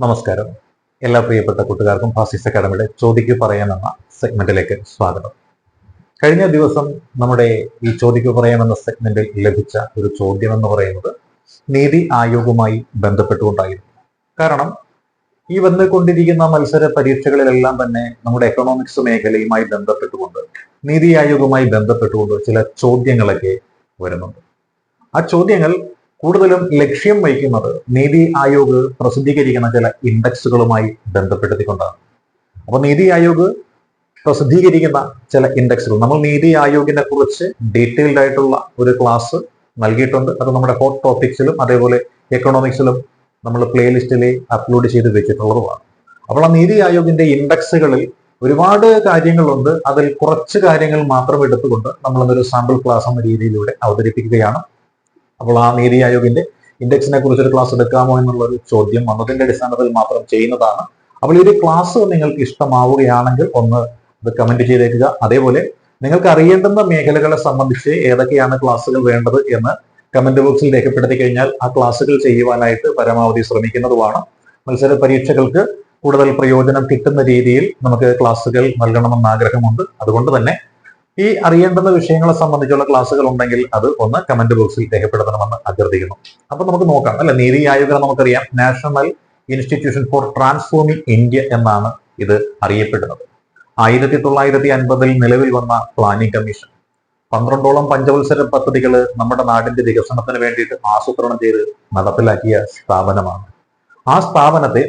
നമസ്കാരം. എല്ലാ പ്രിയപ്പെട്ട കൂട്ടുകാർക്കും ഫാസിസ് അക്കാഡമിയുടെ ചോദിക്കു പറയാം എന്ന സെഗ്മെന്റിലേക്ക് സ്വാഗതം. കഴിഞ്ഞ ദിവസം നമ്മുടെ ഈ ചോദിക്കു പറയാം എന്ന സെഗ്മെന്റിൽ ലഭിച്ച ഒരു ചോദ്യം എന്ന് പറയുന്നത് നീതി ആയോഗുമായി ബന്ധപ്പെട്ടുകൊണ്ടായിരുന്നു. കാരണം ഈ വന്നുകൊണ്ടിരിക്കുന്ന മത്സര പരീക്ഷകളിലെല്ലാം തന്നെ നമ്മുടെ എക്കണോമിക്സ് മേഖലയുമായി ബന്ധപ്പെട്ടുകൊണ്ട് നീതി ആയോഗുമായി ബന്ധപ്പെട്ടുകൊണ്ട് ചില ചോദ്യങ്ങളൊക്കെ വരുന്നുണ്ട്. ആ ചോദ്യങ്ങൾ കൂടുതലും ലക്ഷ്യം വഹിക്കുന്നത് നീതി ആയോഗ് പ്രസിദ്ധീകരിക്കുന്ന ചില ഇൻഡെക്സുകളുമായി ബന്ധപ്പെടുത്തിക്കൊണ്ടാണ്. അപ്പൊ നീതി ആയോഗ് പ്രസിദ്ധീകരിക്കുന്ന ചില ഇൻഡെക്സുകൾ. നമ്മൾ നീതി ആയോഗിനെ കുറിച്ച് ഡീറ്റെയിൽഡ് ആയിട്ടുള്ള ഒരു ക്ലാസ് നൽകിയിട്ടുണ്ട്. അത് നമ്മുടെ ഹോട്ട് ടോപ്പിക്സിലും അതേപോലെ എക്കണോമിക്സിലും നമ്മൾ പ്ലേലിസ്റ്റിൽ അപ്ലോഡ് ചെയ്ത് വെച്ചിട്ടുള്ളതുമാണ്. അപ്പോൾ ആ നീതി ആയോഗിന്റെ ഇൻഡെക്സുകളിൽ ഒരുപാട് കാര്യങ്ങളുണ്ട്. അതിൽ കുറച്ച് കാര്യങ്ങൾ മാത്രം എടുത്തുകൊണ്ട് നമ്മൾ സാമ്പിൾ ക്ലാസ് എന്ന രീതിയിലൂടെ അവതരിപ്പിക്കുകയാണ്. അപ്പോൾ ആ നീതി ആയോഗിന്റെ ഇൻഡെക്സിനെ കുറിച്ച് ഒരു ക്ലാസ് എടുക്കാമോ എന്നുള്ള ഒരു ചോദ്യം വന്നതിന്റെ അടിസ്ഥാനത്തിൽ മാത്രം ചെയ്യുന്നതാണ്. അപ്പോൾ ഈ ഒരു ക്ലാസ് നിങ്ങൾക്ക് ഇഷ്ടമാവുകയാണെങ്കിൽ ഒന്ന് അത് കമന്റ് ചെയ്തേക്കുക. അതേപോലെ നിങ്ങൾക്ക് അറിയേണ്ടുന്ന മേഖലകളെ സംബന്ധിച്ച് ഏതൊക്കെയാണ് ക്ലാസ്സുകൾ വേണ്ടത് എന്ന് കമന്റ് ബോക്സിൽ രേഖപ്പെടുത്തി കഴിഞ്ഞാൽ ആ ക്ലാസ്സുകൾ ചെയ്യുവാനായിട്ട് പരമാവധി ശ്രമിക്കുന്നതുമാണ്. മത്സര പരീക്ഷകൾക്ക് കൂടുതൽ പ്രയോജനം കിട്ടുന്ന രീതിയിൽ നമുക്ക് ക്ലാസ്സുകൾ നൽകണമെന്ന് ആഗ്രഹമുണ്ട്. അതുകൊണ്ട് തന്നെ ഈ അറിയേണ്ടുന്ന വിഷയങ്ങളെ സംബന്ധിച്ചുള്ള ക്ലാസ്സുകൾ ഉണ്ടെങ്കിൽ അത് ഒന്ന് കമന്റ് ബോക്സിൽ രേഖപ്പെടുത്തണമെന്ന് അഭ്യർത്ഥിക്കുന്നു. അപ്പൊ നമുക്ക് നോക്കാം. അല്ലെ നീതി ആയോഗ് നമുക്കറിയാം. National institution for transforming India എന്നാണ് ഇത് അറിയപ്പെടുന്നത്. ആയിരത്തി തൊള്ളായിരത്തി അൻപതിൽ നിലവിൽ വന്ന പ്ലാനിംഗ് കമ്മീഷൻ പന്ത്രണ്ടോളം പഞ്ചവത്സര പദ്ധതികൾ നമ്മുടെ നാടിന്റെ വികസനത്തിന് വേണ്ടിയിട്ട് ആസൂത്രണം ചെയ്ത് നടപ്പിലാക്കിയ സ്ഥാപനമാണ്. ആ സ്ഥാപനത്തെ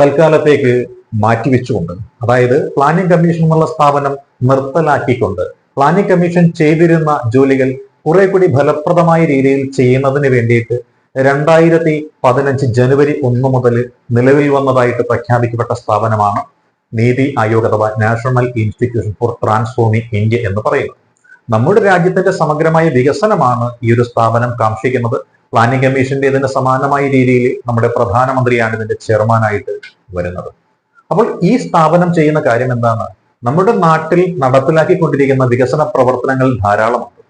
തൽക്കാലത്തേക്ക് മാറ്റിവെച്ചുകൊണ്ട് അതായത് പ്ലാനിംഗ് കമ്മീഷൻ എന്നുള്ള സ്ഥാപനം നിർത്തലാക്കിക്കൊണ്ട് പ്ലാനിംഗ് കമ്മീഷൻ ചെയ്തിരുന്ന ജോലികൾ കുറെ കൂടി ഫലപ്രദമായ രീതിയിൽ ചെയ്യുന്നതിന് വേണ്ടിയിട്ട് രണ്ടായിരത്തി പതിനഞ്ച് ജനുവരി ഒന്ന് മുതൽ നിലവിൽ വന്നതായിട്ട് പ്രഖ്യാപിക്കപ്പെട്ട സ്ഥാപനമാണ് നീതി ആയോഗ് അഥവാ national institution for transforming India എന്ന് പറയുന്നത്. നമ്മുടെ രാജ്യത്തിന്റെ സമഗ്രമായ വികസനമാണ് ഈ ഒരു സ്ഥാപനം കാക്ഷിക്കുന്നത്. പ്ലാനിംഗ് കമ്മീഷന്റെ ഇതിന് സമാനമായ രീതിയിൽ നമ്മുടെ പ്രധാനമന്ത്രിയാണ് ഇതിന്റെ ചെയർമാനായിട്ട് വരുന്നത്. അപ്പോൾ ഈ സ്ഥാപനം ചെയ്യുന്ന കാര്യം എന്താണ്? നമ്മുടെ നാട്ടിൽ നടപ്പിലാക്കിക്കൊണ്ടിരിക്കുന്ന വികസന പ്രവർത്തനങ്ങൾ ധാരാളമുണ്ട്.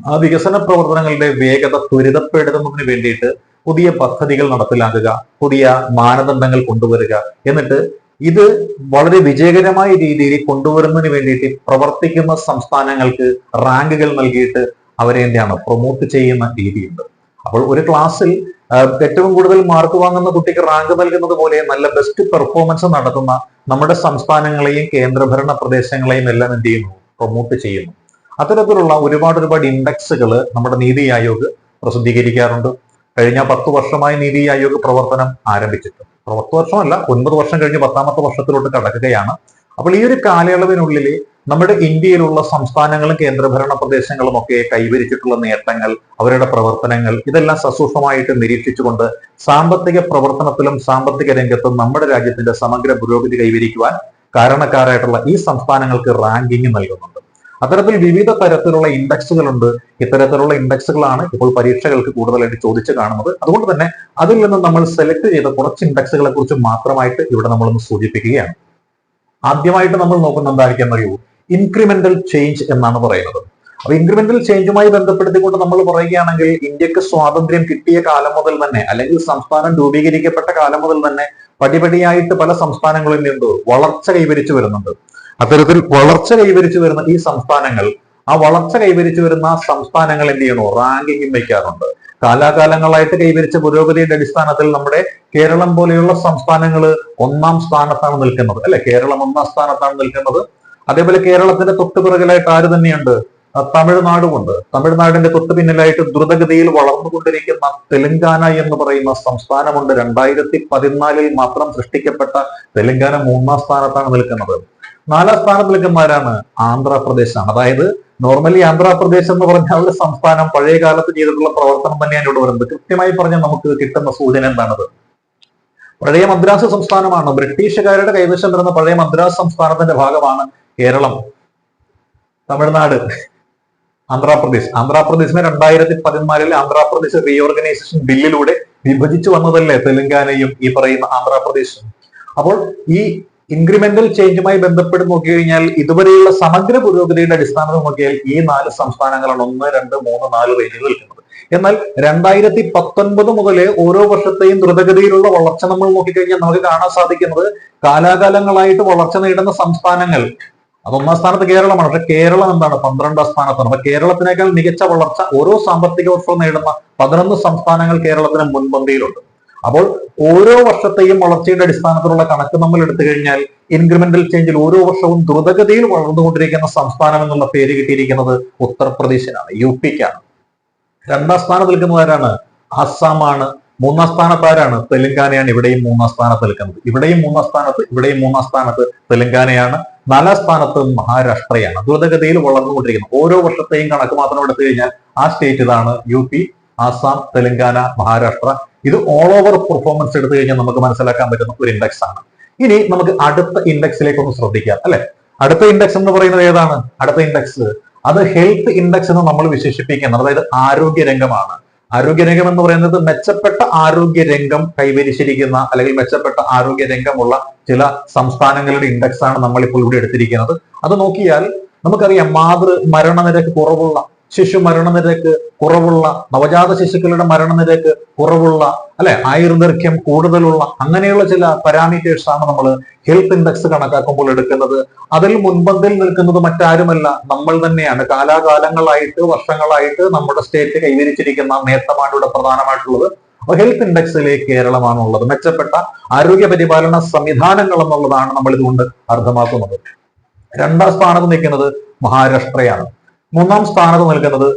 ആ വികസന പ്രവർത്തനങ്ങളുടെ വേഗത ത്വരിതപ്പെടുത്തുന്നതിന് വേണ്ടിയിട്ട് പുതിയ പദ്ധതികൾ നടപ്പിലാക്കുക പുതിയ മാനദണ്ഡങ്ങൾ കൊണ്ടുവരിക. എന്നിട്ട് ഇത് വളരെ വിജയകരമായ രീതിയിൽ കൊണ്ടുവരുന്നതിന് വേണ്ടിയിട്ട് പ്രവർത്തിക്കുന്ന സംസ്ഥാനങ്ങൾക്ക് റാങ്കുകൾ നൽകിയിട്ട് അവരെ എന്താണ്? പ്രൊമോട്ട് ചെയ്യുന്ന രീതിയുണ്ട്. അപ്പോൾ ഒരു ക്ലാസ്സിൽ ഏറ്റവും കൂടുതൽ മാർക്ക് വാങ്ങുന്ന കുട്ടിക്ക് റാങ്ക് നൽകുന്നത് പോലെ നല്ല ബെസ്റ്റ് പെർഫോമൻസ് നടത്തുന്ന നമ്മുടെ സംസ്ഥാനങ്ങളെയും കേന്ദ്രഭരണ പ്രദേശങ്ങളെയും എല്ലാം എന്ത് ചെയ്യുന്നു? പ്രൊമോട്ട് ചെയ്യുന്നു. അത്തരത്തിലുള്ള ഒരുപാട് ഒരുപാട് ഇൻഡെക്സുകൾ നമ്മുടെ നീതി ആയോഗ് പ്രസിദ്ധീകരിക്കാറുണ്ട്. കഴിഞ്ഞ പത്ത് വർഷമായി നീതി ആയോഗ് പ്രവർത്തനം ആരംഭിച്ചിട്ട്. പത്ത് വർഷമല്ല ഒൻപത് വർഷം കഴിഞ്ഞ് പത്താമത്തെ വർഷത്തിലോട്ട് കടക്കുകയാണ്. അപ്പോൾ ഈ ഒരു കാലയളവിനുള്ളിൽ നമ്മുടെ ഇന്ത്യയിലുള്ള സംസ്ഥാനങ്ങളും കേന്ദ്രഭരണ പ്രദേശങ്ങളും ഒക്കെ കൈവരിച്ചിട്ടുള്ള നേട്ടങ്ങൾ അവരുടെ പ്രവർത്തനങ്ങൾ ഇതെല്ലാം സസൂക്ഷ്മമായിട്ട് നിരീക്ഷിച്ചുകൊണ്ട് സാമ്പത്തിക പ്രവർത്തനത്തിലും സാമ്പത്തിക രംഗത്തും നമ്മുടെ രാജ്യത്തിന്റെ സമഗ്ര പുരോഗതി കൈവരിക്കുവാൻ കാരണക്കാരായിട്ടുള്ള ഈ സംസ്ഥാനങ്ങൾക്ക് റാങ്കിങ് നൽകുന്നുണ്ട്. അത്തരത്തിൽ വിവിധ തരത്തിലുള്ള ഇൻഡെക്സുകളുണ്ട്. ഇത്തരത്തിലുള്ള ഇൻഡെക്സുകളാണ് ഇപ്പോൾ പരീക്ഷകൾക്ക് കൂടുതലായിട്ട് ചോദിച്ചു കാണുന്നത്. അതുകൊണ്ട് തന്നെ അതിൽ നിന്ന് നമ്മൾ സെലക്ട് ചെയ്ത കുറച്ച് ഇൻഡെക്സുകളെ കുറിച്ച് മാത്രമായിട്ട് ഇവിടെ നമ്മളൊന്ന് സൂചിപ്പിക്കുകയാണ്. ആദ്യമായിട്ട് നമ്മൾ നോക്കുന്ന എന്തായിരിക്കും അറിയൂ ഇൻക്രിമെന്റൽ ചേഞ്ച് എന്നാണ് പറയുന്നത്. അപ്പൊ ഇൻക്രിമെന്റൽ ചേഞ്ചുമായി ബന്ധപ്പെടുത്തിക്കൊണ്ട് നമ്മൾ പറയുകയാണെങ്കിൽ ഇന്ത്യയ്ക്ക് സ്വാതന്ത്ര്യം കിട്ടിയ കാലം മുതൽ തന്നെ അല്ലെങ്കിൽ സംസ്ഥാനം രൂപീകരിക്കപ്പെട്ട കാലം മുതൽ തന്നെ പടിപടിയായിട്ട് പല സംസ്ഥാനങ്ങളിൽ നിന്നും വളർച്ച കൈവരിച്ചു വരുന്നുണ്ട്. അത്തരത്തിൽ വളർച്ച കൈവരിച്ചു വരുന്ന ഈ സംസ്ഥാനങ്ങൾ ആ വളർച്ച കൈവരിച്ചു വരുന്ന സംസ്ഥാനങ്ങൾ എന്ത് ചെയ്യണോ റാങ്കിങ്ങും വയ്ക്കാറുണ്ട്. കാലാകാലങ്ങളായിട്ട് കൈവരിച്ച പുരോഗതിയുടെ അടിസ്ഥാനത്തിൽ നമ്മുടെ കേരളം പോലെയുള്ള സംസ്ഥാനങ്ങൾ ഒന്നാം സ്ഥാനത്താണ് നിൽക്കുന്നത്. അല്ലെ? കേരളം ഒന്നാം സ്ഥാനത്താണ് നിൽക്കുന്നത്. അതേപോലെ കേരളത്തിന്റെ തൊട്ടു പിറകിലായിട്ട് ആര് തന്നെയുണ്ട്? തമിഴ്നാടുമുണ്ട്. തമിഴ്നാടിന്റെ തൊട്ടു പിന്നിലായിട്ട് ദ്രുതഗതിയിൽ വളർന്നുകൊണ്ടിരിക്കുന്ന തെലങ്കാന എന്ന് പറയുന്ന സംസ്ഥാനമുണ്ട്. രണ്ടായിരത്തി പതിനാലിൽ മാത്രം സൃഷ്ടിക്കപ്പെട്ട തെലങ്കാന മൂന്നാം സ്ഥാനത്താണ് നിൽക്കുന്നത്. നാലാം സ്ഥാനത്ത് നിൽക്കുന്നവരാണ് ആന്ധ്രാപ്രദേശാണ്. അതായത് നോർമലി ആന്ധ്രാപ്രദേശ് എന്ന് പറഞ്ഞ ഒരു സംസ്ഥാനം പഴയ കാലത്ത് ചെയ്തിട്ടുള്ള പ്രവർത്തനം തന്നെയാണ് ഇവിടെ വരുന്നത്. കൃത്യമായി പറഞ്ഞാൽ നമുക്ക് കിട്ടുന്ന സൂചന എന്താണത്? പഴയ മദ്രാസ് സംസ്ഥാനമാണ്. ബ്രിട്ടീഷുകാരുടെ കൈവശം വരുന്ന പഴയ മദ്രാസ് സംസ്ഥാനത്തിന്റെ ഭാഗമാണ് കേരളം തമിഴ്നാട് ആന്ധ്രാപ്രദേശ്. ആന്ധ്രാപ്രദേശിനെ രണ്ടായിരത്തി പതിനാലിൽ ആന്ധ്രാപ്രദേശ് റീഓർഗനൈസേഷൻ ബില്ലിലൂടെ വിഭജിച്ചു വന്നതല്ലേ തെലങ്കാനയും ഈ പറയുന്ന ആന്ധ്രാപ്രദേശും? അപ്പോൾ ഈ ഇൻക്രിമെന്റൽ ചേഞ്ചുമായി ബന്ധപ്പെട്ട് നോക്കി കഴിഞ്ഞാൽ ഇതുവരെയുള്ള സമഗ്ര പുരോഗതിയുടെ അടിസ്ഥാനത്തിൽ നോക്കിയാൽ ഈ നാല് സംസ്ഥാനങ്ങളാണ് ഒന്ന് രണ്ട് മൂന്ന് നാല് റേഞ്ചിൽ നിൽക്കുന്നത്. എന്നാൽ രണ്ടായിരത്തി പത്തൊൻപത് മുതൽ ഓരോ വർഷത്തെയും ദ്രുതഗതിയിലുള്ള വളർച്ച നമ്മൾ നോക്കിക്കഴിഞ്ഞാൽ നമുക്ക് കാണാൻ സാധിക്കുന്നത് കാലാകാലങ്ങളായിട്ട് വളർച്ച നേടുന്ന സംസ്ഥാനങ്ങൾ അത് ഒന്നാം സ്ഥാനത്ത് കേരളമാണ്. പക്ഷെ കേരളം എന്താണ്? പന്ത്രണ്ടാം സ്ഥാനത്താണ്. അപ്പൊ കേരളത്തിനേക്കാൾ മികച്ച വളർച്ച ഓരോ സാമ്പത്തിക വർഷവും നേടുന്ന പതിനൊന്ന് സംസ്ഥാനങ്ങൾ കേരളത്തിന് മുൻപന്തിയിലുണ്ട്. അപ്പോൾ ഓരോ വർഷത്തെയും വളർച്ചയുടെ അടിസ്ഥാനത്തിലുള്ള കണക്ക് നമ്മൾ എടുത്തു കഴിഞ്ഞാൽ ഇൻക്രിമെന്റൽ ചേഞ്ചിൽ ഓരോ വർഷവും ദ്രുതഗതിയിൽ വളർന്നുകൊണ്ടിരിക്കുന്ന സംസ്ഥാനം എന്നുള്ള പേര് കിട്ടിയിരിക്കുന്നത് ഉത്തർപ്രദേശിനാണ് യു പിക്കാണ് രണ്ടാം സ്ഥാനം നിൽക്കുന്നത് ആരാണ് അസ്സാമാണ് മൂന്നാം സ്ഥാനത്ത് ആരാണ് തെലങ്കാനയാണ് ഇവിടെയും മൂന്നാം സ്ഥാനത്ത് നിൽക്കുന്നത്. ഇവിടെയും മൂന്നാം സ്ഥാനത്ത് ഇവിടെയും മൂന്നാം സ്ഥാനത്ത് തെലങ്കാനയാണ്. നാലാം സ്ഥാനത്ത് മഹാരാഷ്ട്രയാണ്. ദ്രുതഗതിയിൽ വളർന്നുകൊണ്ടിരിക്കുന്നത് ഓരോ വർഷത്തെയും കണക്ക് മാത്രം എടുത്തു കഴിഞ്ഞാൽ ആ സ്റ്റേറ്റ് ഇതാണ് യു പി ആസാം തെലങ്കാന മഹാരാഷ്ട്ര. ഇത് ഓൾ ഓവർ പെർഫോമൻസ് എടുത്തു കഴിഞ്ഞാൽ നമുക്ക് മനസ്സിലാക്കാൻ പറ്റുന്ന ഒരു ഇൻഡെക്സ് ആണ്. ഇനി നമുക്ക് അടുത്ത ഇൻഡെക്സിലേക്ക് ഒന്ന് ശ്രദ്ധിക്കാം അല്ലെ? അടുത്ത ഇൻഡെക്സ് എന്ന് പറയുന്നത് ഏതാണ്? അടുത്ത ഇൻഡെക്സ് അത് ഹെൽത്ത് ഇൻഡെക്സ് എന്ന് നമ്മൾ വിശേഷിപ്പിക്കുന്നത്. അതായത് ആരോഗ്യ രംഗമാണ് ആരോഗ്യരംഗം എന്ന് പറയുന്നത് മെച്ചപ്പെട്ട ആരോഗ്യ രംഗം കൈവരിച്ചിരിക്കുന്ന അല്ലെങ്കിൽ മെച്ചപ്പെട്ട ആരോഗ്യ രംഗമുള്ള ചില സംസ്ഥാനങ്ങളുടെ ഇൻഡെക്സ് ആണ് നമ്മൾ ഇപ്പോൾ ഇവിടെ എടുത്തിരിക്കുന്നത്. അത് നോക്കിയാൽ നമുക്കറിയാം മാതൃ മരണനിരക്ക് കുറവുള്ള ശിശു മരണനിരക്ക് കുറവുള്ള നവജാത ശിശുക്കളുടെ മരണനിരക്ക് കുറവുള്ള അല്ലെ? ആയുർദൈർഘ്യം കൂടുതലുള്ള അങ്ങനെയുള്ള ചില പാരാമീറ്റേഴ്സ് ആണ് നമ്മൾ ഹെൽത്ത് ഇൻഡെക്സ് കണക്കാക്കുമ്പോൾ എടുക്കുന്നത്. അതിൽ മുൻപന്തിൽ നിൽക്കുന്നത് മറ്റാരുമല്ല നമ്മൾ തന്നെയാണ്. കാലാകാലങ്ങളായിട്ട് വർഷങ്ങളായിട്ട് നമ്മുടെ സ്റ്റേറ്റ് കൈവരിച്ചിരിക്കുന്ന നേട്ടമാണ് ഇവിടെ പ്രധാനമായിട്ടുള്ളത് ഹെൽത്ത് ഇൻഡെക്സിലെ കേരളമാണുള്ളത്. മെച്ചപ്പെട്ട ആരോഗ്യ പരിപാലന സംവിധാനങ്ങൾ എന്നുള്ളതാണ് നമ്മൾ ഇതുകൊണ്ട് അർത്ഥമാക്കുന്നത്. രണ്ടാം സ്ഥാനത്ത് നിൽക്കുന്നത് മഹാരാഷ്ട്രയാണ്. മൂന്നാം സ്ഥാനത്ത് നിൽക്കുന്നത്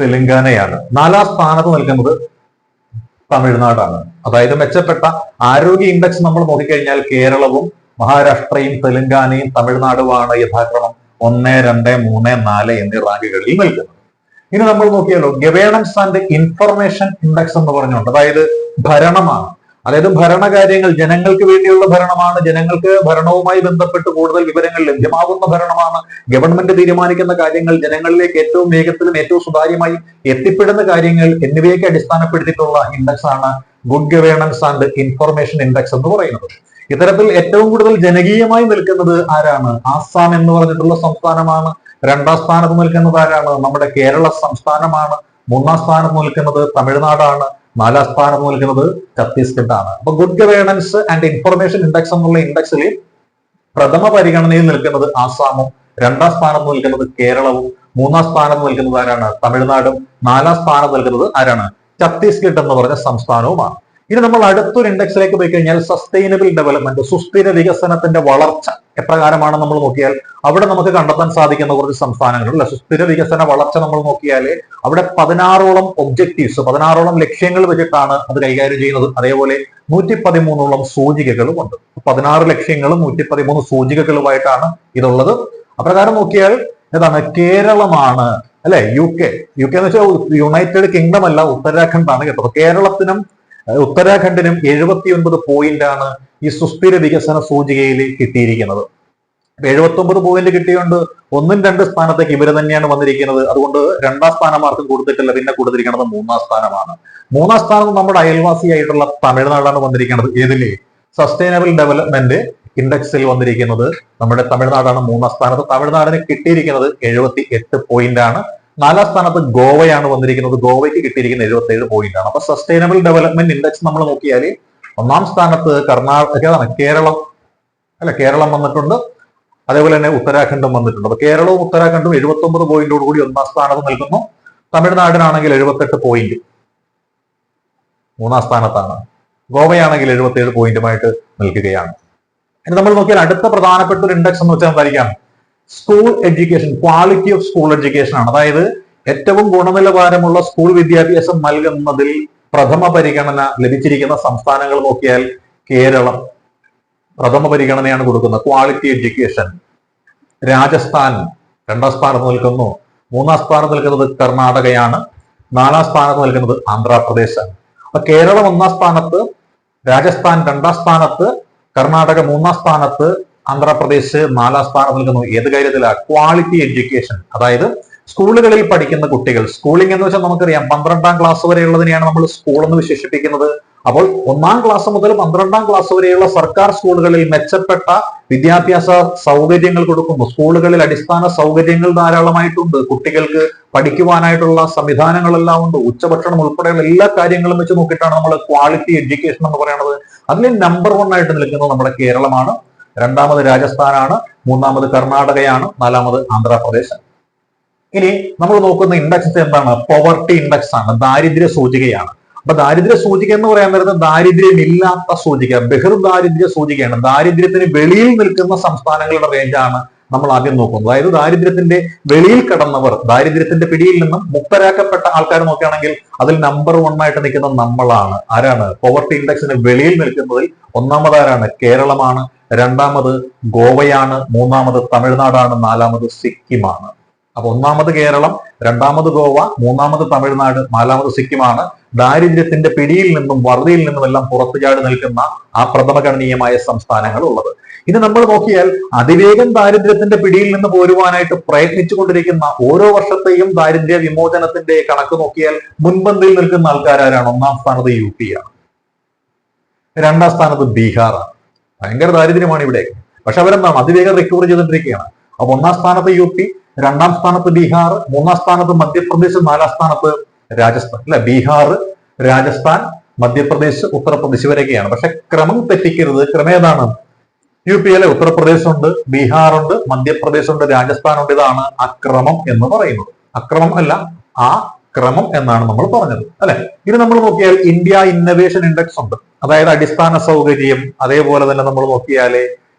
തെലങ്കാനയാണ്. നാലാം സ്ഥാനത്ത് നിൽക്കുന്നത് തമിഴ്നാടാണ്. അതായത് മെച്ചപ്പെട്ട ആരോഗ്യ ഇൻഡെക്സ് നമ്മൾ നോക്കിക്കഴിഞ്ഞാൽ കേരളവും മഹാരാഷ്ട്രയും തെലങ്കാനയും തമിഴ്നാടുമാണ് യഥാക്രമം ഒന്ന് രണ്ട് മൂന്ന് നാല് എന്നീ റാങ്കുകളിൽ നിൽക്കുന്നത്. ഇനി നമ്മൾ നോക്കിയാലോ ഗവേണൻസ് ആൻഡ് ഇൻഫർമേഷൻ ഇൻഡെക്സ് എന്ന് പറഞ്ഞുകൊണ്ട് അതായത് ഭരണമാണ്. അതായത് ഭരണകാര്യങ്ങൾ ജനങ്ങൾക്ക് വേണ്ടിയുള്ള ഭരണമാണ്. ജനങ്ങൾക്ക് ഭരണവുമായി ബന്ധപ്പെട്ട് കൂടുതൽ വിവരങ്ങൾ ലഭ്യമാകുന്ന ഭരണമാണ്. ഗവൺമെന്റ് തീരുമാനിക്കുന്ന കാര്യങ്ങൾ ജനങ്ങളിലേക്ക് ഏറ്റവും വേഗത്തിലും ഏറ്റവും സുതാര്യമായി എത്തിപ്പെടുന്ന കാര്യങ്ങൾ എന്നിവയൊക്കെ അടിസ്ഥാനപ്പെടുത്തിയിട്ടുള്ള ഇൻഡെക്സ് ആണ് good governance and information index എന്ന് പറയുന്നത്. ഇത്തരത്തിൽ ഏറ്റവും കൂടുതൽ ജനകീയമായി നിൽക്കുന്നത് ആരാണ്? ആസാം എന്ന് പറഞ്ഞിട്ടുള്ള സംസ്ഥാനമാണ്. രണ്ടാം സ്ഥാനത്ത് നിൽക്കുന്നത് ആരാണ്? നമ്മുടെ കേരള സംസ്ഥാനമാണ്. മൂന്നാം സ്ഥാനം നിൽക്കുന്നത് തമിഴ്നാടാണ്. നാലാം സ്ഥാനത്ത് നിൽക്കുന്നത് ഛത്തീസ്ഗഡ് ആണ്. അപ്പൊ good governance and information index എന്നുള്ള ഇൻഡെക്സിൽ പ്രഥമ പരിഗണനയിൽ നിൽക്കുന്നത് ആസാമും രണ്ടാം സ്ഥാനത്ത് നിൽക്കുന്നത് കേരളവും മൂന്നാം സ്ഥാനത്ത് നിൽക്കുന്നത് ആരാണ്? തമിഴ്നാടും നാലാം സ്ഥാനം നിൽക്കുന്നത് ആരാണ്? ഛത്തീസ്ഗഡ് എന്ന് പറഞ്ഞ സംസ്ഥാനവുമാണ്. ഇനി നമ്മൾ അടുത്തൊരു ഇൻഡെക്സിലേക്ക് പോയി കഴിഞ്ഞാൽ സസ്റ്റൈനബിൾ ഡെവലപ്മെന്റ് സുസ്ഥിര വികസനത്തിന്റെ വളർച്ച എപ്രകാരമാണ് നമ്മൾ നോക്കിയാൽ അവിടെ നമുക്ക് കണ്ടെത്താൻ സാധിക്കുന്ന കുറച്ച് സംസ്ഥാനങ്ങളുണ്ട് സുസ്ഥിര വികസന വളർച്ച നമ്മൾ നോക്കിയാൽ അവിടെ പതിനാറോളം ഒബ്ജക്റ്റീവ്സ് പതിനാറോളം ലക്ഷ്യങ്ങൾ വെച്ചിട്ടാണ് അത് കൈകാര്യം ചെയ്യുന്നത്. അതേപോലെ നൂറ്റി പതിമൂന്നോളം സൂചികകളും ഉണ്ട്. പതിനാറ് ലക്ഷ്യങ്ങളും നൂറ്റി പതിമൂന്ന് സൂചികകളുമായിട്ടാണ് ഇതുള്ളത്. അപ്രകാരം നോക്കിയാൽ ഏതാണ് കേരളമാണ് അല്ലെ? യു കെ യു കെ എന്ന് വെച്ചാൽ യുണൈറ്റഡ് കിങ്ഡം അല്ല ഉത്തരാഖണ്ഡ് ആണ് കേട്ടോ കേരളത്തിനും ഉത്തരാഖണ്ഡിനും എഴുപത്തി ഒൻപത് പോയിന്റ് ആണ് ഈ സുസ്ഥിര വികസന സൂചികയിൽ കിട്ടിയിരിക്കുന്നത്. എഴുപത്തി ഒമ്പത് പോയിന്റ് കിട്ടിയോണ്ട് ഒന്നും രണ്ട് സ്ഥാനത്തേക്ക് ഇവർ തന്നെയാണ് വന്നിരിക്കുന്നത്. അതുകൊണ്ട് രണ്ടാം സ്ഥാനം ആർക്കും കൊടുത്തിട്ടില്ല പിന്നെ കൊടുത്തിരിക്കുന്നത് മൂന്നാം സ്ഥാനമാണ്. മൂന്നാം സ്ഥാനം നമ്മുടെ അയൽവാസിയായിട്ടുള്ള തമിഴ്നാടാണ് വന്നിരിക്കുന്നത്. ഏതിൽ? സസ്റ്റൈനബിൾ ഡെവലപ്മെന്റ് ഇൻഡെക്സിൽ വന്നിരിക്കുന്നത് നമ്മുടെ തമിഴ്നാടാണ് മൂന്നാം സ്ഥാനത്ത് തമിഴ്നാടിന് കിട്ടിയിരിക്കുന്നത് എഴുപത്തി എട്ട് പോയിന്റ് ആണ് നാലാം സ്ഥാനത്ത് ഗോവയാണ് വന്നിരിക്കുന്നത്. ഗോവയ്ക്ക് കിട്ടിയിരിക്കുന്ന എഴുപത്തി ഏഴ് പോയിന്റ് ആണ്. അപ്പൊ സസ്റ്റൈനബിൾ ഡെവലപ്മെന്റ് ഇൻഡെക്സ് നമ്മൾ നോക്കിയാൽ ഒന്നാം സ്ഥാനത്ത് കർണാടക കേരളം. അല്ല കേരളം വന്നിട്ടുണ്ട്. അതേപോലെ തന്നെ ഉത്തരാഖണ്ഡും വന്നിട്ടുണ്ട്. അപ്പൊ കേരളവും ഉത്തരാഖണ്ഡും എഴുപത്തി ഒമ്പത് പോയിന്റോട് കൂടി ഒന്നാം സ്ഥാനത്ത് നിൽക്കുന്നു. തമിഴ്നാടിനാണെങ്കിൽ എഴുപത്തെട്ട് പോയിന്റ് മൂന്നാം സ്ഥാനത്താണ്. ഗോവയാണെങ്കിൽ എഴുപത്തി ഏഴ് പോയിന്റുമായിട്ട് നിൽക്കുകയാണ്. ഇനി നമ്മൾ നോക്കിയാൽ അടുത്ത പ്രധാനപ്പെട്ട ഒരു ഇൻഡെക്സ് എന്ന് വെച്ചാൽ എന്തായിരിക്കാം? School education quality of school education ആണ്. അതായത് ഏറ്റവും ഗുണനിലവാരമുള്ള സ്കൂൾ വിദ്യാഭ്യാസം നൽകുന്നതിൽ പ്രഥമ പരിഗണന ലഭിച്ചിരിക്കുന്ന സംസ്ഥാനങ്ങൾ നോക്കിയാൽ കേരളം പ്രഥമ പരിഗണനയാണ് കൊടുക്കുന്നത്. ക്വാളിറ്റി എഡ്യൂക്കേഷൻ രാജസ്ഥാൻ രണ്ടാം സ്ഥാനത്ത് നിൽക്കുന്നു. മൂന്നാം സ്ഥാനത്ത് നിൽക്കുന്നത് കർണാടകയാണ്. നാലാം സ്ഥാനത്ത് നിൽക്കുന്നത് ആന്ധ്രാപ്രദേശാണ് അപ്പൊ കേരളം ഒന്നാം സ്ഥാനത്ത് രാജസ്ഥാൻ രണ്ടാം സ്ഥാനത്ത് കർണാടക മൂന്നാം സ്ഥാനത്ത് ആന്ധ്രാപ്രദേശ് നാലാം സ്ഥാനം നൽകുന്നു ഏത് കാര്യത്തിലാണ് ക്വാളിറ്റി എഡ്യൂക്കേഷൻ അതായത് സ്കൂളുകളിൽ പഠിക്കുന്ന കുട്ടികൾ സ്കൂളിംഗ് എന്ന് വെച്ചാൽ നമുക്കറിയാം പന്ത്രണ്ടാം ക്ലാസ് വരെയുള്ളതിനെയാണ് നമ്മൾ സ്കൂൾ എന്ന് വിശേഷിപ്പിക്കുന്നത്. അപ്പോൾ ഒന്നാം ക്ലാസ് മുതൽ പന്ത്രണ്ടാം ക്ലാസ് വരെയുള്ള സർക്കാർ സ്കൂളുകളിൽ മെച്ചപ്പെട്ട വിദ്യാഭ്യാസ സൗകര്യങ്ങൾ കൊടുക്കുന്നു. സ്കൂളുകളിൽ അടിസ്ഥാന സൗകര്യങ്ങൾ ധാരാളമായിട്ടുണ്ട്. കുട്ടികൾക്ക് പഠിക്കുവാനായിട്ടുള്ള സംവിധാനങ്ങളെല്ലാം ഉണ്ട്. ഉച്ചഭക്ഷണം ഉൾപ്പെടെയുള്ള എല്ലാ കാര്യങ്ങളും വെച്ച് നോക്കിയിട്ടാണ് നമ്മൾ ക്വാളിറ്റി എഡ്യൂക്കേഷൻ എന്ന് പറയുന്നത്. അതിൽ നമ്പർ വൺ ആയിട്ട് നിൽക്കുന്നത് നമ്മുടെ കേരളമാണ്. രണ്ടാമത് രാജസ്ഥാനാണ് മൂന്നാമത് കർണാടകയാണ് നാലാമത് ആന്ധ്രാപ്രദേശ്. ഇനി നമ്മൾ നോക്കുന്ന ഇൻഡെക്സ് എന്താണ്? പോവർട്ടി ഇൻഡെക്സ് ആണ് ദാരിദ്ര്യ സൂചികയാണ്. അപ്പൊ ദാരിദ്ര്യ സൂചിക എന്ന് പറയാൻ നേരത്ത് ദാരിദ്ര്യമില്ലാത്ത സൂചിക ബഹിർദാരിദ്ര്യ സൂചികയാണ്. ദാരിദ്ര്യത്തിന് വെളിയിൽ നിൽക്കുന്ന സംസ്ഥാനങ്ങളുടെ റേഞ്ചാണ് നമ്മൾ ആദ്യം നോക്കുന്നത്. അതായത് ദാരിദ്ര്യത്തിന്റെ വെളിയിൽ കടന്നവർ ദാരിദ്ര്യത്തിന്റെ പിടിയിൽ നിന്നും മുക്തരാക്കപ്പെട്ട ആൾക്കാർ നോക്കുകയാണെങ്കിൽ അതിൽ നമ്പർ വൺ ആയിട്ട് നിൽക്കുന്ന നമ്മളാണ്. ആരാണ്? പോവർട്ടി ഇൻഡെക്സിന് വെളിയിൽ നിൽക്കുന്നതിൽ ഒന്നാമതാരാണ്? കേരളമാണ്. രണ്ടാമത് ഗോവയാണ് മൂന്നാമത് തമിഴ്നാടാണ് നാലാമത് സിക്കിമാണ്. അപ്പൊ ഒന്നാമത് കേരളം രണ്ടാമത് ഗോവ മൂന്നാമത് തമിഴ്നാട് നാലാമത് സിക്കിമാണ്. ദാരിദ്ര്യത്തിന്റെ പിടിയിൽ നിന്നും വറുതിയിൽ നിന്നും എല്ലാം പുറത്തു ചാടി നിൽക്കുന്ന ആ പ്രഥമഗണനീയമായ സംസ്ഥാനങ്ങൾ ഉള്ളത് ഇത് നമ്മൾ നോക്കിയാൽ അതിവേഗം ദാരിദ്ര്യത്തിന്റെ പിടിയിൽ നിന്ന് പോരുവാനായിട്ട് പ്രയത്നിച്ചുകൊണ്ടിരിക്കുന്ന ഓരോ വർഷത്തെയും ദാരിദ്ര്യ വിമോചനത്തിന്റെ കണക്ക് നോക്കിയാൽ മുൻപന്തിയിൽ നിൽക്കുന്ന ആൾക്കാരാരാണ്? ഒന്നാം സ്ഥാനത്ത് യു പി ആണ്. രണ്ടാം സ്ഥാനത്ത് ബീഹാറാണ്. ഭയങ്കര ദാരിദ്ര്യമാണ് ഇവിടെ. പക്ഷെ അവരെന്താണ് അതിവേഗം റിക്കവർ ചെയ്തുകൊണ്ടിരിക്കുകയാണ്. അപ്പൊ ഒന്നാം സ്ഥാനത്ത് യു പി രണ്ടാം സ്ഥാനത്ത് ബീഹാർ മൂന്നാം സ്ഥാനത്ത് മധ്യപ്രദേശ് നാലാം സ്ഥാനത്ത് രാജസ്ഥാൻ. അല്ല? ബീഹാർ രാജസ്ഥാൻ മധ്യപ്രദേശ് ഉത്തർപ്രദേശ് വരെയൊക്കെയാണ് പക്ഷെ ക്രമം തെറ്റിക്കരുത്. ക്രമേതാണ് യു പിയിലെ ഉത്തർപ്രദേശ് ഉണ്ട് ബീഹാർ ഉണ്ട് മധ്യപ്രദേശ് ഉണ്ട് രാജസ്ഥാൻ ഉണ്ട്. ഇതാണ് അക്രമം എന്ന് പറയുന്നത്. അക്രമം അല്ല ആ ക്രമം എന്നാണ് നമ്മൾ പറഞ്ഞത്. അല്ലെ? ഇനി നമ്മൾ നോക്കിയാൽ ഇന്ത്യ ഇന്നവേഷൻ ഇൻഡെക്സ് ഉണ്ട്. അതായത് അടിസ്ഥാന സൗകര്യം അതേപോലെ തന്നെ നമ്മൾ നോക്കിയാൽ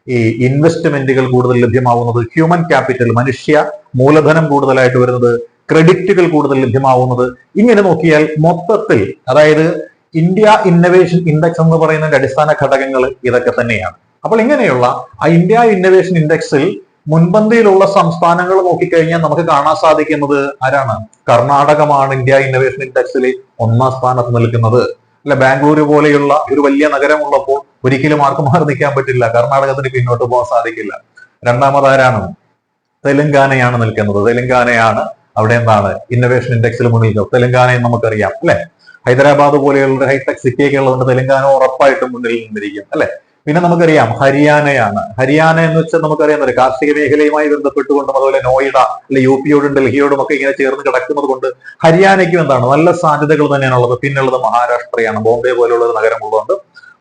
ഈ ഇൻവെസ്റ്റ്മെന്റുകൾ കൂടുതൽ ലഭ്യമാവുന്നത് ഹ്യൂമൻ ക്യാപിറ്റൽ മനുഷ്യ മൂലധനം കൂടുതലായിട്ട് വരുന്നത് ക്രെഡിറ്റുകൾ കൂടുതൽ ലഭ്യമാവുന്നത് ഇങ്ങനെ നോക്കിയാൽ മൊത്തത്തിൽ അതായത് ഇന്ത്യ ഇന്നവേഷൻ ഇൻഡെക്സ് എന്ന് പറയുന്നതിന്റെ അടിസ്ഥാന ഘടകങ്ങൾ ഇതൊക്കെ തന്നെയാണ്. അപ്പോൾ ഇങ്ങനെയുള്ള ആ ഇന്ത്യ ഇന്നവേഷൻ ഇൻഡെക്സിൽ മുൻപന്തിയിലുള്ള സംസ്ഥാനങ്ങൾ നോക്കിക്കഴിഞ്ഞാൽ നമുക്ക് കാണാൻ സാധിക്കുന്നത് ആരാണ്? കർണാടകമാണ് ഇന്ത്യ ഇന്നവേഷൻ ഇൻഡെക്സിൽ ഒന്നാം സ്ഥാനത്ത് നിൽക്കുന്നത്. അല്ലെ ബാംഗ്ലൂർ പോലെയുള്ള ഒരു വലിയ നഗരമുള്ളപ്പോൾ ഒരിക്കലും ആർക്കും മാറി നിൽക്കാൻ പറ്റില്ല. കർണാടകത്തിന് പിന്നോട്ട് പോകാൻ സാധിക്കില്ല. രണ്ടാമത് ആരാണ് തെലങ്കാനയാണ് നിൽക്കുന്നത്. തെലങ്കാനയാണ് അവിടെ എന്താണ്? ഇന്നവേഷൻ ഇൻഡെക്സിൽ മുന്നിൽ തെലങ്കാനയും നമുക്കറിയാം അല്ലെ? ഹൈദരാബാദ് പോലെയുള്ള ഹൈടെക് സിറ്റിയൊക്കെ ഉള്ളതുകൊണ്ട് തെലങ്കാന ഉറപ്പായിട്ടും മുന്നിൽ നിന്നിരിക്കും അല്ലെ? പിന്നെ നമുക്കറിയാം ഹരിയാനയാണ്. ഹരിയാന എന്ന് വെച്ചാൽ നമുക്കറിയാം കാർഷിക മേഖലയുമായി ബന്ധപ്പെട്ടുകൊണ്ടും അതുപോലെ നോയിഡ അല്ലെ യു പിയോടും ഡൽഹിയോടും ഒക്കെ ഇങ്ങനെ ചേർന്ന് കിടക്കുന്നത് കൊണ്ട് ഹരിയാനയ്ക്കും എന്താണ് നല്ല സാധ്യതകൾ തന്നെയാണ് ഉള്ളത്. പിന്നുള്ളത് മഹാരാഷ്ട്രയാണ്. ബോംബെ പോലുള്ള ഒരു നഗരം ഉള്ളതുകൊണ്ട്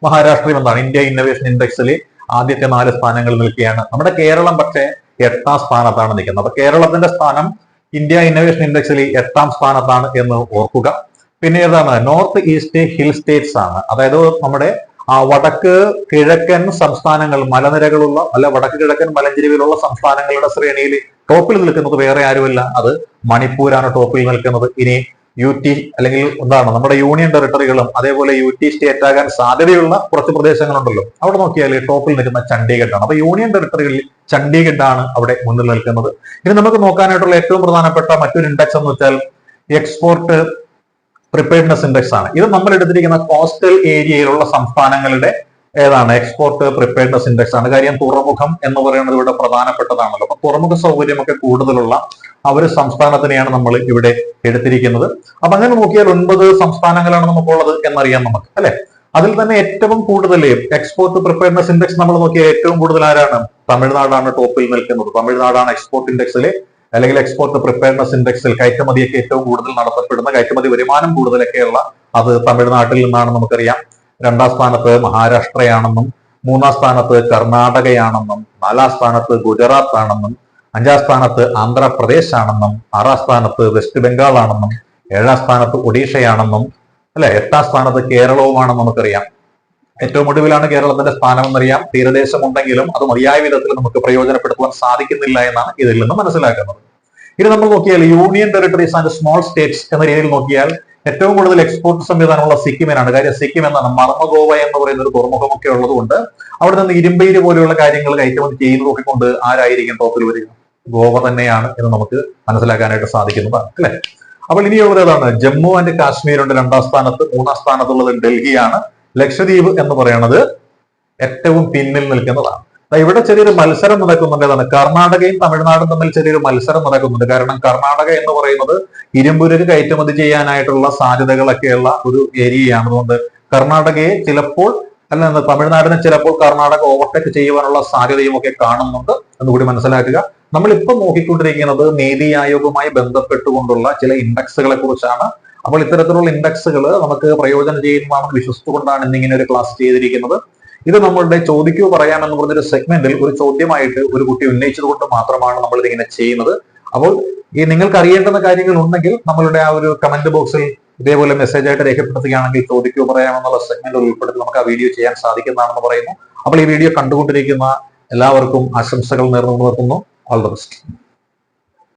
മഹാരാഷ്ട്രയും എന്താണ് ഇന്ത്യ ഇന്നോവേഷൻ ഇൻഡെക്സിൽ ആദ്യത്തെ നാല് സ്ഥാനങ്ങൾ നിൽക്കുകയാണ്. നമ്മുടെ കേരളം പക്ഷേ എട്ടാം സ്ഥാനത്താണ് നിൽക്കുന്നത്. അപ്പൊ കേരളത്തിന്റെ സ്ഥാനം ഇന്ത്യ ഇന്നോവേഷൻ ഇൻഡെക്സിൽ എട്ടാം സ്ഥാനത്താണ് എന്ന് ഓർക്കുക. പിന്നെ ഏതാണ്? നോർത്ത് ഈസ്റ്റ് ഹിൽ സ്റ്റേറ്റ്സ് ആണ്. അതായത് നമ്മുടെ ആ വടക്ക് കിഴക്കൻ സംസ്ഥാനങ്ങൾ മലനിരകളുള്ള അല്ല വടക്ക് കിഴക്കൻ മലഞ്ചെരിവിലുള്ള സംസ്ഥാനങ്ങളുടെ ശ്രേണിയിൽ ടോപ്പിൽ നിൽക്കുന്നത് വേറെ ആരുമല്ല. അത് മണിപ്പൂരാണ് ടോപ്പിൽ നിൽക്കുന്നത്. ഇനി യു ടി അല്ലെങ്കിൽ എന്താണ് നമ്മുടെ യൂണിയൻ ടെറിട്ടറികളും അതേപോലെ യു ടി സ്റ്റേറ്റ് ആകാൻ സാധ്യതയുള്ള കുറച്ച് പ്രദേശങ്ങളുണ്ടല്ലോ. അവിടെ നോക്കിയാൽ ടോപ്പിൽ നിൽക്കുന്ന ചണ്ഡീഗഡാണ്. അപ്പൊ യൂണിയൻ ടെറിട്ടറികളിൽ ചണ്ഡീഗഡാണ് അവിടെ മുന്നിൽ നിൽക്കുന്നത്. ഇനി നമുക്ക് നോക്കാനായിട്ടുള്ള ഏറ്റവും പ്രധാനപ്പെട്ട മറ്റൊരു ഇൻഡെക്സ് എന്ന് വെച്ചാൽ എക്സ്പോർട്ട് പ്രിപ്പയർനെസ് ഇൻഡെക്സ് ആണ്. ഇത് നമ്മൾ എടുത്തിരിക്കുന്ന കോസ്റ്റൽ ഏരിയയിലുള്ള സംസ്ഥാനങ്ങളുടെ ഏതാണ് എക്സ്പോർട്ട് പ്രിപ്പയർനെസ് ഇൻഡെക്സ് ആണ്. കാര്യം തുറമുഖം എന്ന് പറയുന്നത് ഇവിടെ പ്രധാനപ്പെട്ടതാണല്ലോ. അപ്പൊ തുറമുഖ സൗകര്യമൊക്കെ കൂടുതലുള്ള ആ ഒരു സംസ്ഥാനത്തിനെയാണ് നമ്മൾ ഇവിടെ എടുത്തിരിക്കുന്നത്. അപ്പൊ അങ്ങനെ നോക്കിയാൽ ഒൻപത് സംസ്ഥാനങ്ങളാണ് നമുക്കുള്ളത് എന്നറിയാം നമുക്ക് അല്ലെ? അതിൽ തന്നെ ഏറ്റവും കൂടുതൽ എക്സ്പോർട്ട് പ്രിപ്പയർനെസ് ഇൻഡെക്സ് നമ്മൾ നോക്കിയാൽ ഏറ്റവും കൂടുതൽ ആരാണ്? തമിഴ്നാടാണ് ടോപ്പിൽ നിൽക്കുന്നത്. തമിഴ്നാടാണ് എക്സ്പോർട്ട് ഇൻഡെക്സിലെ അല്ലെങ്കിൽ എക്സ്പോർട്ട് പ്രിപ്പയർനെസ് ഇൻഡെക്സിൽ കയറ്റുമതിയൊക്കെ ഏറ്റവും കൂടുതൽ നടത്തപ്പെടുന്ന കയറ്റുമതി വരുമാനം കൂടുതലൊക്കെയുള്ള അത് തമിഴ്നാട്ടിൽ നിന്നാണ് നമുക്കറിയാം. രണ്ടാം സ്ഥാനത്ത് മഹാരാഷ്ട്രയാണെന്നും മൂന്നാം സ്ഥാനത്ത് കർണാടകയാണെന്നും നാലാം സ്ഥാനത്ത് ഗുജറാത്ത് ആണെന്നും അഞ്ചാം സ്ഥാനത്ത് ആന്ധ്രാപ്രദേശ് ആണെന്നും ആറാം സ്ഥാനത്ത് വെസ്റ്റ് ബംഗാൾ ആണെന്നും ഏഴാം സ്ഥാനത്ത് ഒഡീഷയാണെന്നും അല്ലെ? എട്ടാം സ്ഥാനത്ത് കേരളവുമാണെന്ന് നമുക്കറിയാം. ഏറ്റവും ഒടുവിലാണ് കേരളത്തിന്റെ സ്ഥാനം എന്നറിയാം തീരദേശമുണ്ടെങ്കിലും അത് മതിയായ വിധത്തിൽ നമുക്ക് പ്രയോജനപ്പെടുത്തുവാൻ സാധിക്കുന്നില്ല എന്നാണ് ഇതിൽ നിന്ന് മനസ്സിലാക്കുന്നത്. ഇനി നമ്മൾ നോക്കിയാൽ union territories and small states എന്ന രീതിയിൽ നോക്കിയാൽ ഏറ്റവും കൂടുതൽ എക്സ്പോർട്ട് സംവിധാനമുള്ള സിക്കിമിനാണ്. കാര്യം സിക്കിം എന്നാണ് മർമ്മഗോവ എന്ന് പറയുന്ന ഒരു തുറമുഖമൊക്കെ ഉള്ളതുകൊണ്ട് അവിടെ നിന്ന് ഇരുമ്പയിര് പോലെയുള്ള കാര്യങ്ങൾ കയറ്റുമതി ചെയ്യുന്നതൊക്കെ നോക്കിക്കൊണ്ട് ആരായിരിക്കും ടോപ്പിൽ വരിക? ഗോവ തന്നെയാണ് എന്ന് നമുക്ക് മനസ്സിലാക്കാനായിട്ട് സാധിക്കുന്നതാണ് അല്ലെ? അപ്പോൾ ഇനിയുള്ളത് ഏതാണ്? ജമ്മു ആൻഡ് കാശ്മീരുണ്ട് രണ്ടാം സ്ഥാനത്ത് മൂന്നാം സ്ഥാനത്തുള്ളത് ഡൽഹിയാണ്. ലക്ഷദ്വീപ് എന്ന് പറയുന്നത് ഏറ്റവും പിന്നിൽ നിൽക്കുന്നതാണ്. ഇവിടെ ചെറിയൊരു മത്സരം നടക്കുന്നുണ്ട്. അതാണ് കർണാടകയും തമിഴ്നാടും തമ്മിൽ ചെറിയൊരു മത്സരം നടക്കുന്നുണ്ട്. കാരണം കർണാടക എന്ന് പറയുന്നത് ഇരുമ്പുരുക്ക് കയറ്റുമതി ചെയ്യാനായിട്ടുള്ള സാധ്യതകളൊക്കെയുള്ള ഒരു ഏരിയയാണ്. അതുകൊണ്ട് കർണാടകയെ ചിലപ്പോൾ അല്ല തമിഴ്നാടിനെ ചിലപ്പോൾ കർണാടക ഓവർടേക്ക് ചെയ്യുവാനുള്ള സാധ്യതയും ഒക്കെ കാണുന്നുണ്ട്. എന്നുകൂടി മനസ്സിലാക്കുക. നമ്മൾ ഇപ്പം നോക്കിക്കൊണ്ടിരിക്കുന്നത് നീതി ആയോഗുമായി ബന്ധപ്പെട്ടുകൊണ്ടുള്ള ചില ഇൻഡെക്സുകളെ കുറിച്ചാണ്. അപ്പോൾ ഇത്തരത്തിലുള്ള ഇൻഡെക്സുകൾ നമുക്ക് പ്രയോജനം ചെയ്യുന്നതാണെന്ന് വിശ്വസിച്ചുകൊണ്ടാണ് ഇന്നിങ്ങനെ ഒരു ക്ലാസ് ചെയ്തിരിക്കുന്നത്. ഇത് നമ്മളുടെ ചോദിക്കൂ പറയാമെന്ന് പറഞ്ഞൊരു സെഗ്മെന്റിൽ ഒരു ചോദ്യമായിട്ട് ഒരു കുട്ടി ഉന്നയിച്ചത് കൊണ്ട് മാത്രമാണ് നമ്മൾ ഇതിങ്ങനെ ചെയ്യുന്നത്. അപ്പോൾ ഈ നിങ്ങൾക്ക് അറിയേണ്ടുന്ന കാര്യങ്ങൾ ഉണ്ടെങ്കിൽ നമ്മളുടെ ആ ഒരു കമന്റ് ബോക്സിൽ ഇതേപോലെ മെസ്സേജ് ആയിട്ട് രേഖപ്പെടുത്തുകയാണെങ്കിൽ ചോദിക്കൂ പറയാമെന്നുള്ള സെഗ്മെന്റ് ഉൾപ്പെടുത്തി നമുക്ക് ആ വീഡിയോ ചെയ്യാൻ സാധിക്കുന്നതാണെന്ന് പറയുന്നു. അപ്പോൾ ഈ വീഡിയോ കണ്ടുകൊണ്ടിരിക്കുന്ന എല്ലാവർക്കും ആശംസകൾ നേർന്നു നിർത്തുന്നു. All the best